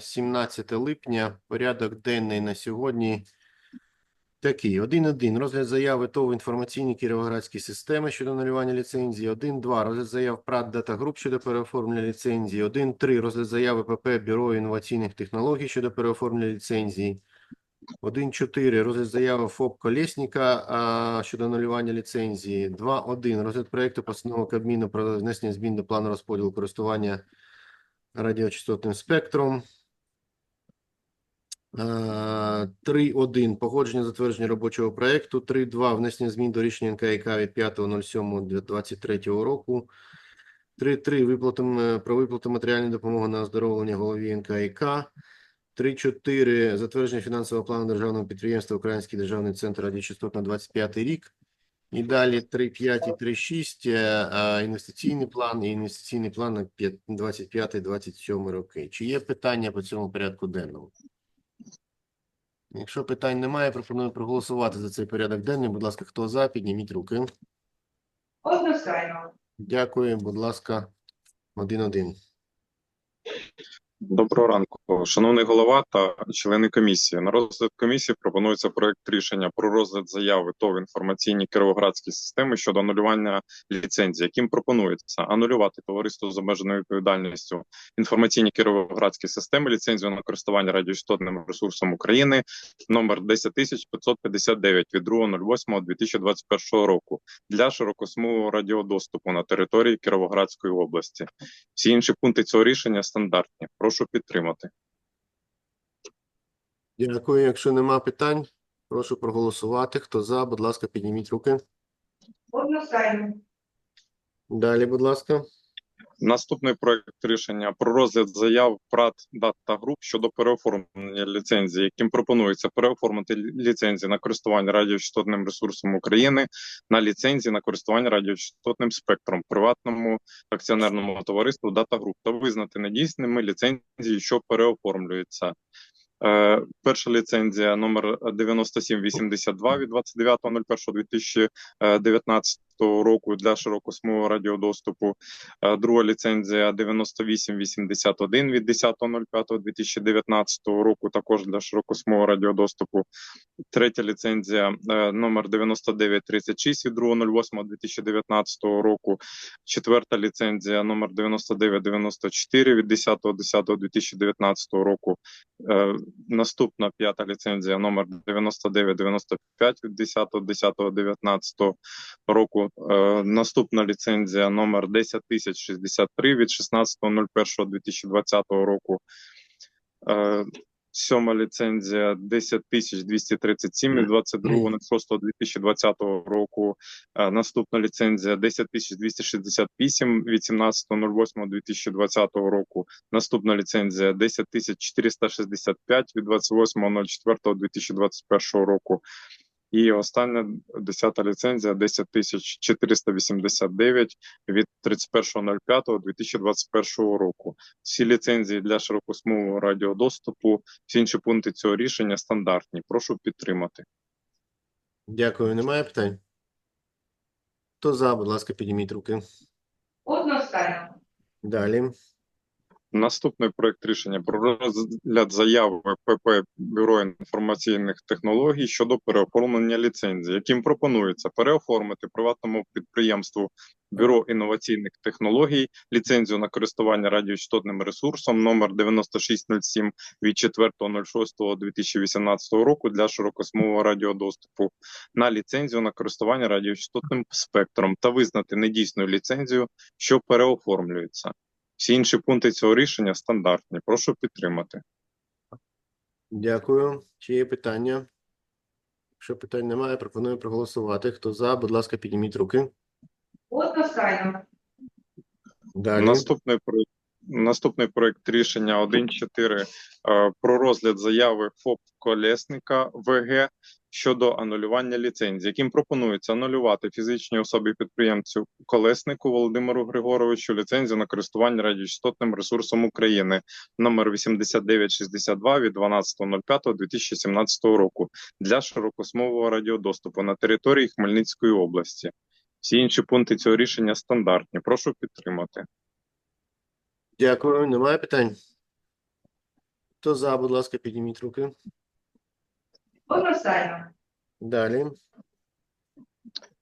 17 липня. Порядок денний на сьогодні такий. 1.1. Розгляд заяви ТОВ інформаційні кіровоградські системи щодо анулювання ліцензії. 1.2. Розгляд заяв ПРАТ Дата Груп щодо переоформлення ліцензії. 1.3. Розгляд заяви ПП Бюро інноваційних технологій щодо переоформлення ліцензії. 1.4. Розгляд заяви ФОП Колєсніка щодо анулювання ліцензії. 2.1. Розгляд проекту постанови Кабміну про внесення змін до плану розподілу користування радіочастотним спектром. Е, 3.1. Погодження затвердження робочого проекту. 3.2. Внесення змін до рішення НКК від 5.07.23 року. 3.3. Виплатам, е, про виплату матеріальної допомоги на оздоровлення голові НКК. 3.4. Затвердження фінансового плану державного підприємства Український державний центр радіочастот на 25 рік. І далі 3.5 і 3.6. е, е, Інвестиційний план і інвестиційний план на 25-27 роки. Чи є питання по цьому порядку денному? Якщо питань немає, пропоную проголосувати за цей порядок денний. Будь ласка, хто за, підніміть руки. Одностайно. Дякую, будь ласка, один-один. Доброго ранку, шановний голова та члени комісії. На розгляд комісії пропонується проект рішення про розгляд заяви ТОВ інформаційні кіровоградські системи щодо анулювання ліцензії, яким пропонується анулювати товариство з обмеженою відповідальністю інформаційні кіровоградські системи ліцензію на користування радіочастотним ресурсом України номер 10559 від 2.08.2021 року для широкосмугового радіодоступу на території Кіровоградської області. Всі інші пункти цього рішення стандартні. Прошу підтримати. Дякую. Якщо нема питань, прошу проголосувати. Хто за, будь ласка, підніміть руки. Одностайно. Далі, будь ласка. Наступний проект рішення про розгляд заяв ПРАТ Дата Груп щодо переоформлення ліцензії, яким пропонується переоформити ліцензії на користування радіочастотним ресурсом України на ліцензії на користування радіочастотним спектром приватному акціонерному товариству Дата Груп та визнати недійсними ліцензії, що переоформлюються. Е, перша ліцензія номер 9782 від 29.01.2019 року для широкосмугового радіодоступу. Е, Друга ліцензія 9881 від 10.05.2019 року, також для широкосмугового радіодоступу. Третя ліцензія е, номер 9936 від 2.08.2019 року. Четверта ліцензія номер 9994 від 10.10.2019 року. Е, Наступна п'ята ліцензія номер 9995 від 10.10.19 року. Е, Наступна ліцензія номер 10063 від 16.01.2020 року. Сьома ліцензія 10237 від 22.06.2020 року. Наступна ліцензія 10268 від 17.08.2020 року. Наступна ліцензія 10465 від 28.04.2021 року. І остання десята ліцензія 10489 від 31.05.2021 року. Всі ліцензії для широкосмового радіодоступу, всі інші пункти цього рішення стандартні. Прошу підтримати. Дякую. Немає питань? Хто за, будь ласка, підніміть руки. Одностайно. Далі. Наступний проект рішення про розгляд заяви ПП Бюро інформаційних технологій щодо переоформлення ліцензії, яким пропонується переоформити приватному підприємству Бюро інноваційних технологій ліцензію на користування радіочастотним ресурсом номер 9607 від 4.06.2018 року для широкосмового радіодоступу на ліцензію на користування радіочастотним спектром та визнати недійсною ліцензію, що переоформлюється. Всі інші пункти цього рішення стандартні. Прошу підтримати. Дякую. Чи є питання? Якщо питань немає, пропоную проголосувати. Хто за, будь ласка, підніміть руки. Одностайно. Далі. Наступний проект. Наступний проект рішення 1.4 е, про розгляд заяви ФОП Колесника ВГ щодо анулювання ліцензії, яким пропонується анулювати фізичній особі підприємцю Колеснику Володимиру Григоровичу ліцензію на користування радіочастотним ресурсом України номер 8962 від 12.05.2017 року для широкосмового радіодоступу на території Хмельницької області. Всі інші пункти цього рішення стандартні. Прошу підтримати. Дякую. Немає питань? Хто за, будь ласка, підніміть руки. Одностайно. Далі.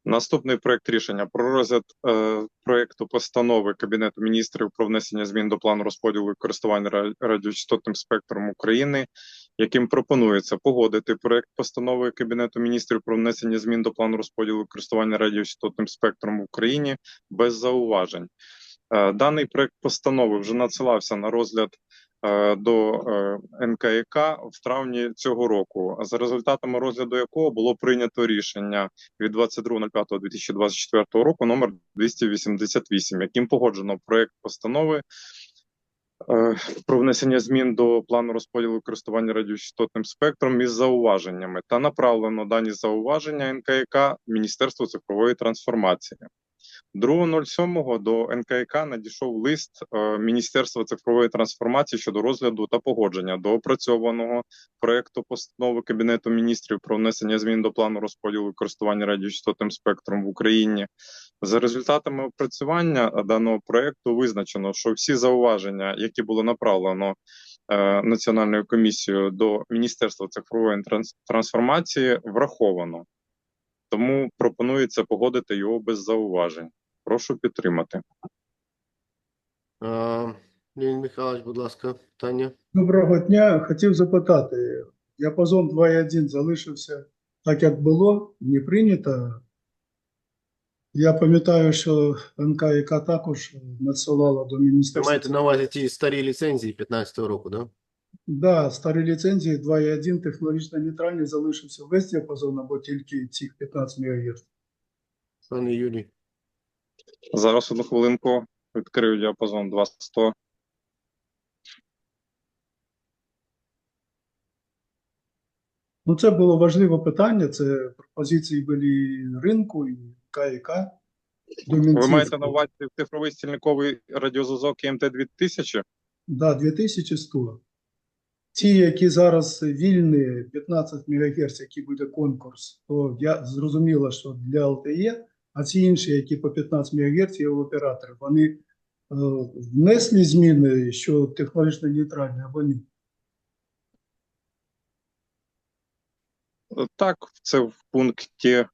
Наступний проект рішення про розгляд е, проекту постанови Кабінету міністрів про внесення змін до плану розподілу і користування ра- радіочастотним спектром України, яким пропонується погодити проект постанови Кабінету міністрів про внесення змін до плану розподілу і користування радіочастотним спектром в Україні без зауважень. Е, Даний проект постанови вже надсилався на розгляд до е, НКК в травні цього року, за результатами розгляду якого було прийнято рішення від 22.05.2024 року номер 288, яким погоджено проект постанови е, про внесення змін до плану розподілу користування радіочастотним спектром із зауваженнями та направлено дані зауваження НКК Міністерству цифрової трансформації. 2.07 до НКК надійшов лист е, Міністерства цифрової трансформації щодо розгляду та погодження до опрацьованого проекту постанови Кабінету міністрів про внесення змін до плану розподілу і радіочастотним спектром в Україні. За результатами опрацювання е, даного проекту визначено, що всі зауваження, які було направлено е, Національною комісією до Міністерства цифрової трансформації, враховано. Тому пропонується погодити його без зауважень. Прошу підтримати. А, Леонід Михайлович, будь ласка, питання. Доброго дня. Хотів запитати, діапазон 2.1 залишився так, як було, не прийнято. Я пам'ятаю, що НКК також надсилала до Ви Міністерства. маєте на увазі ті старі ліцензії 15-го року, да? Да, старі ліцензії 2.1 технологічно нейтральний залишився весь діапазон або тільки цих 15 МГц. Пане Юрій. Зараз одну хвилинку відкрию діапазон 200. Ну, це було важливе питання, це пропозиції були ринку і КІК. Ви маєте на увазі цифровий стільниковий радіозв'язок МТ-2000? Да, 2100. Ті, які зараз вільні, 15 МГц, який буде конкурс, то я зрозуміло, що для LTE, а ці інші, які по 15 МГц, є у операторів, вони е, внесли зміни, що технологічно нейтральні або ні? Так, це в пункті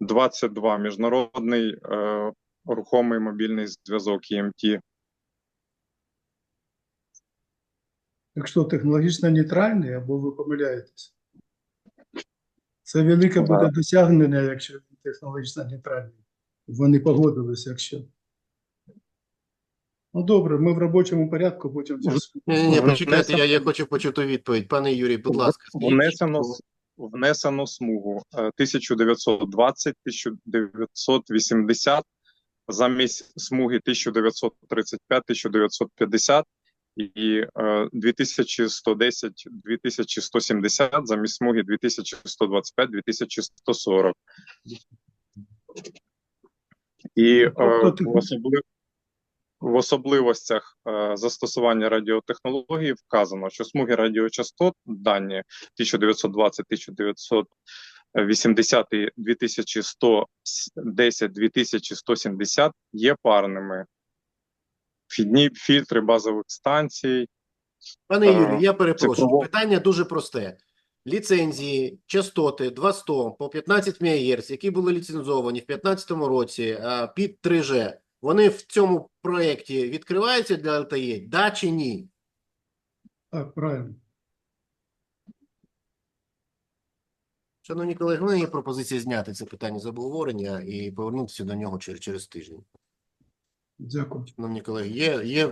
22 міжнародний е, рухомий мобільний зв'язок ІМТ. Якщо технологічно нейтральний, або ви помиляєтесь. Це велике буде досягнення, якщо технологічно нейтральний. Вони погодилися, якщо. Ну, добре, ми в робочому порядку потім Ні, ні, почекайте, я, я хочу почути відповідь. Пане Юрій, будь ласка, Внесено, внесено смугу е, 1920, 1980, замість смуги 1935, 1950 і е, 2110, 2170, замість смуги 2125, 2140. І е, Тобто в, особли... в особливостях е, застосування радіотехнології вказано, що смуги радіочастот дані 1920, 1980, 2110, 2170 є парними. Вхідні фільтри базових станцій. Пане Е, Юрій, я перепрошую. цифрово- Питання дуже просте. Ліцензії, частоти 200 по 15 МГц, які були ліцензовані в 2015 році а, під 3G, вони в цьому проєкті відкриваються для LTE, да чи ні? Так, правильно. Шановні колеги, у мене є пропозиція зняти це питання з обговорення і повернутися до нього через, через тиждень. Дякую. Шановні колеги, є, є.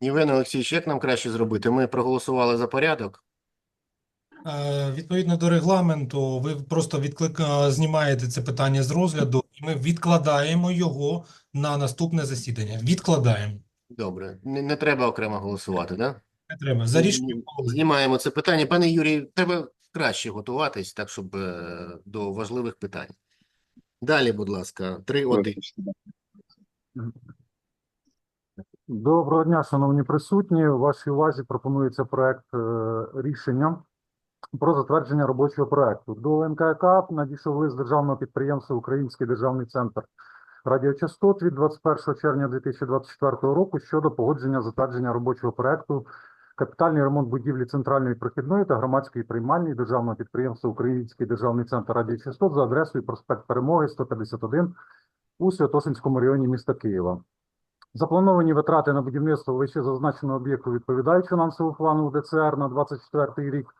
Євген Олексійович, як нам краще зробити? Ми проголосували за порядок. Е, Відповідно до регламенту, ви просто відклик... е, знімаєте це питання з розгляду, і ми відкладаємо його на наступне засідання. Відкладаємо. Добре, не, не треба окремо голосувати, так? Не треба. За рішенням. Знімаємо це питання. Пане Юрій, треба краще готуватись, так, щоб е, до важливих питань. Далі, будь ласка, 3-1. Доброго дня, шановні присутні. У вашій увазі пропонується проект е, рішення про затвердження робочого проекту. До НКК надійшов лист державного підприємства Український державний центр радіочастот від 21 червня 2024 року щодо погодження затвердження робочого проекту капітальний ремонт будівлі центральної прохідної та громадської приймальні державного підприємства Український державний центр радіочастот за адресою проспект Перемоги 151 у Святошинському районі міста Києва. Заплановані витрати на будівництво вище зазначеного об'єкту відповідають фінансовому плану ДЦР на 24 рік.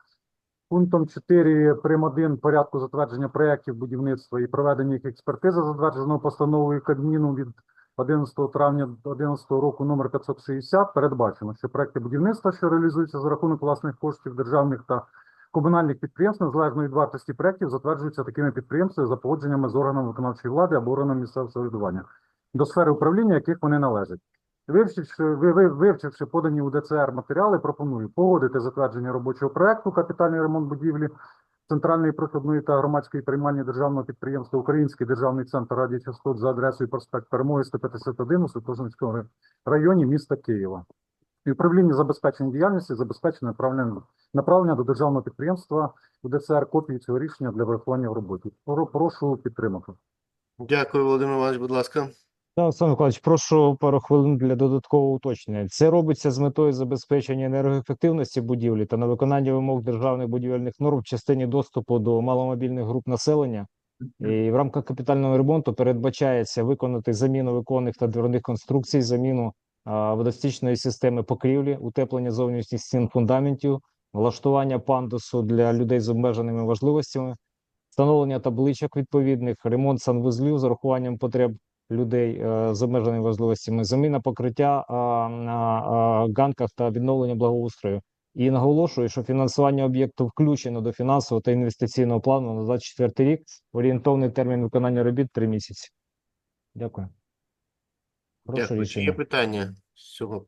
Пунктом 4 прим. 1 порядку затвердження проєктів будівництва і проведення їх експертизи, затвердженого постановою Кабміну від 11 травня 2011 року номер 560, передбачено, що проекти будівництва, що реалізуються за рахунок власних коштів державних та комунальних підприємств, незалежно від вартості проєктів, затверджуються такими підприємствами за погодженнями з органами виконавчої влади або органами місцевого самоврядування, до сфери управління яких вони належать. Вивчивши, ви, ви, вивчивши подані у ДЦР матеріали, пропоную погодити затвердження робочого проекту капітальний ремонт будівлі центральної проходної та громадської приймальні державного підприємства Український державний центр радіочастот за адресою проспект Перемоги 151 у Святошинському районі міста Києва. І управління забезпечення діяльності забезпечено направлення, направлення до державного підприємства у ДЦР копії цього рішення для врахування в роботі. Прошу підтримати. Дякую, Володимир Іванович, будь ласка. Так, Олександр Миколаївич, прошу пару хвилин для додаткового уточнення. Це робиться з метою забезпечення енергоефективності будівлі та на виконання вимог державних будівельних норм в частині доступу до маломобільних груп населення. І в рамках капітального ремонту передбачається виконати заміну виконних та дверних конструкцій, заміну а, водостічної системи покрівлі, утеплення зовнішніх стін фундаментів, влаштування пандусу для людей з обмеженими можливостями, встановлення табличок відповідних, ремонт санвузлів з урахуванням потреб людей е, з обмеженими можливостями, заміна покриття на ганках та відновлення благоустрою. І наголошую, що фінансування об'єкту включено до фінансового та інвестиційного плану на 24 рік. Орієнтовний термін виконання робіт 3 місяці. Дякую. Прошу Дякую. Чи є питання з цього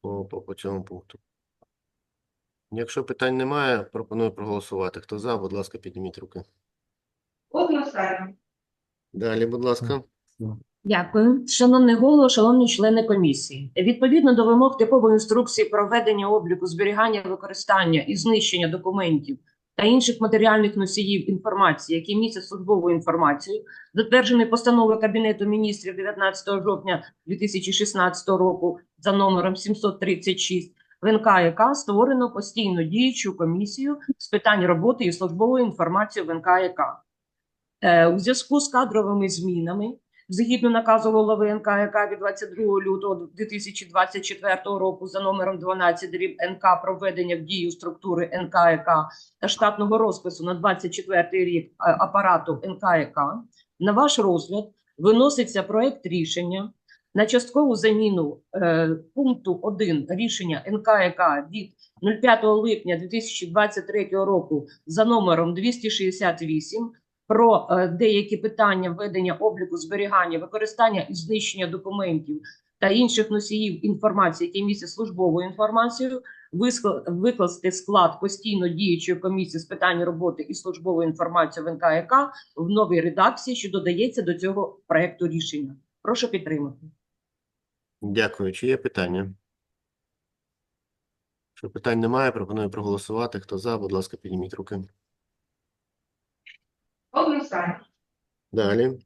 по, по, по цьому пункту? Якщо питань немає, пропоную проголосувати. Хто за, будь ласка, підніміть руки. Одностайно. Далі, будь ласка. Дякую. Шановний голово, шановні члени комісії. Відповідно до вимог типової інструкції про ведення обліку, зберігання, використання і знищення документів та інших матеріальних носіїв інформації, які містять службову інформацію, затверджений постановою Кабінету міністрів 19 жовтня 2016 року за номером 736, в НКЯК створено постійно діючу комісію з питань роботи і службової інформації в НКЯК. Е, У зв'язку з кадровими змінами згідно наказу голови НКЯК від 22 лютого 2024 року за номером 12 дріб НК про введення в дію структури НКЯК та штатного розпису на 24 рік апарату НКЯК, на ваш розгляд виноситься проект рішення на часткову заміну е, пункту 1 рішення НКЯК від 05 липня 2023 року за номером 268 про е, деякі питання введення обліку зберігання, використання і знищення документів та інших носіїв інформації, які містять службову інформацію, викласти склад постійно діючої комісії з питань роботи і службової інформації в НКЯК в новій редакції, що додається до цього проекту рішення. Прошу підтримати. Дякую. Чи є питання? Якщо питань немає, пропоную проголосувати. Хто за, будь ласка, підніміть руки. Одностайно. Далі.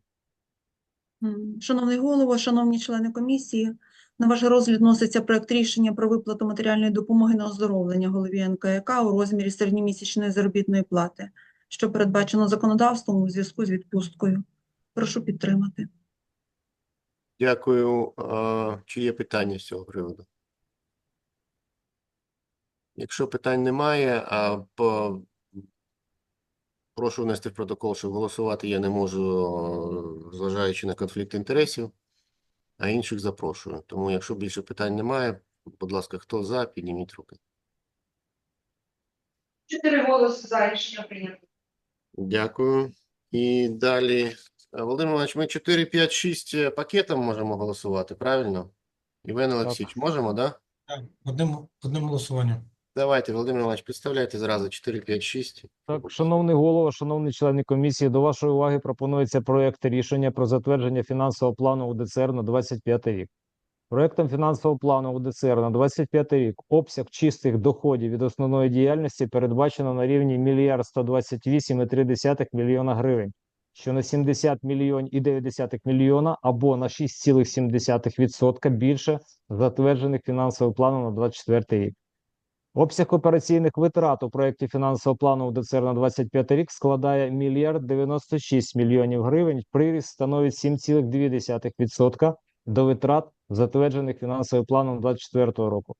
Шановний голово, шановні члени комісії, на ваш розгляд вноситься проект рішення про виплату матеріальної допомоги на оздоровлення голові НКЯК у розмірі середньомісячної заробітної плати, що передбачено законодавством у зв'язку з відпусткою. Прошу підтримати. Дякую. А, Чи є питання з цього приводу? Якщо питань немає, а по... прошу внести в протокол, що голосувати я не можу, е, зважаючи на конфлікт інтересів, а інших запрошую. Тому, якщо більше питань немає, будь ласка, хто за, підніміть руки. Чотири голоси за рішення прийнято. Дякую. І далі, е, Володимир Іванович, ми 4, 5, 6 пакетом можемо голосувати, правильно? Євген Олексійович, можемо, да? Так, одним, одним голосуванням. Давайте, Володимир Іванович, представляйте зразу 4, 5, 6. Так, шановний голово, шановні члени комісії, до вашої уваги пропонується проект рішення про затвердження фінансового плану УДЦР на 25 рік. Проектом фінансового плану УДЦР на 25 рік обсяг чистих доходів від основної діяльності передбачено на рівні 1 мільярд 128,3 мільйона гривень. що на 70 мільйонів і 9 мільйона або на 6,7% більше затверджених фінансовим планом на 24 рік. Обсяг операційних витрат у проєкті фінансового плану УДЦР на 25 рік складає мільярд 96 мільйонів гривень. Приріст становить 7,2% до витрат, затверджених фінансовим планом 24 року.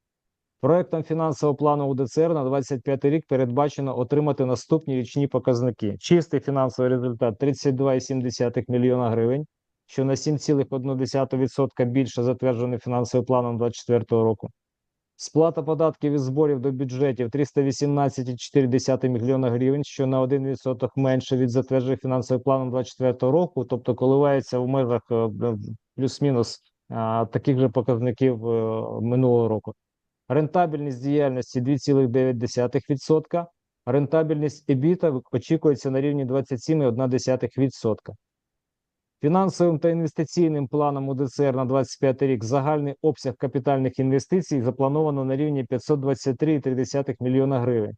Проектом фінансового плану УДЦР на 25 рік передбачено отримати наступні річні показники. Чистий фінансовий результат 32,7 мільйона гривень, що на 7,1% більше затверджений фінансовим планом 24 року. Сплата податків і зборів до бюджетів 318,4 мільйона гривень, що на 1% менше від затверджених фінансовим планом 24 року, тобто коливається в межах е, е, плюс-мінус таких же показників е, минулого року. Рентабельність діяльності 2,9%, рентабельність EBITDA очікується на рівні 27,1%. Фінансовим та інвестиційним планом УДЦР на 25 рік загальний обсяг капітальних інвестицій заплановано на рівні 523,3 мільйона гривень.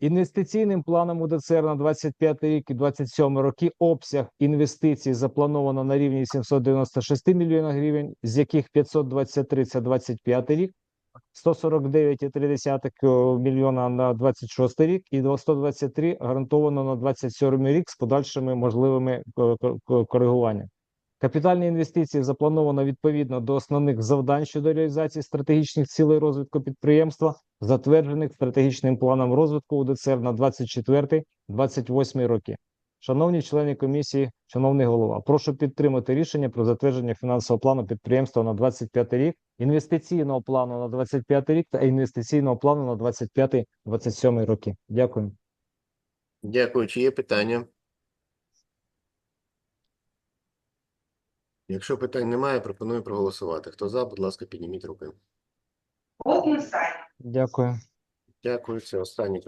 Інвестиційним планом УДЦР на 25 рік і 27 роки обсяг інвестицій заплановано на рівні 796 мільйонів гривень, з яких 523 – це 25 рік, 149,3 мільйона на 26 рік і 123 гарантовано на 27 рік з подальшими можливими е, ко- ко- коригуваннями. Капітальні інвестиції заплановано відповідно до основних завдань щодо реалізації стратегічних цілей розвитку підприємства, затверджених стратегічним планом розвитку УДЦР на 24-28 роки. Шановні члени комісії, шановний голова, прошу підтримати рішення про затвердження фінансового плану підприємства на 25 рік, інвестиційного плану на 25 рік та інвестиційного плану на 25-27 роки. Дякую. Дякую. Чи є питання? Якщо питань немає, пропоную проголосувати. Хто за, будь ласка, підніміть руки. Дякую. Дякую. Це останнє питання.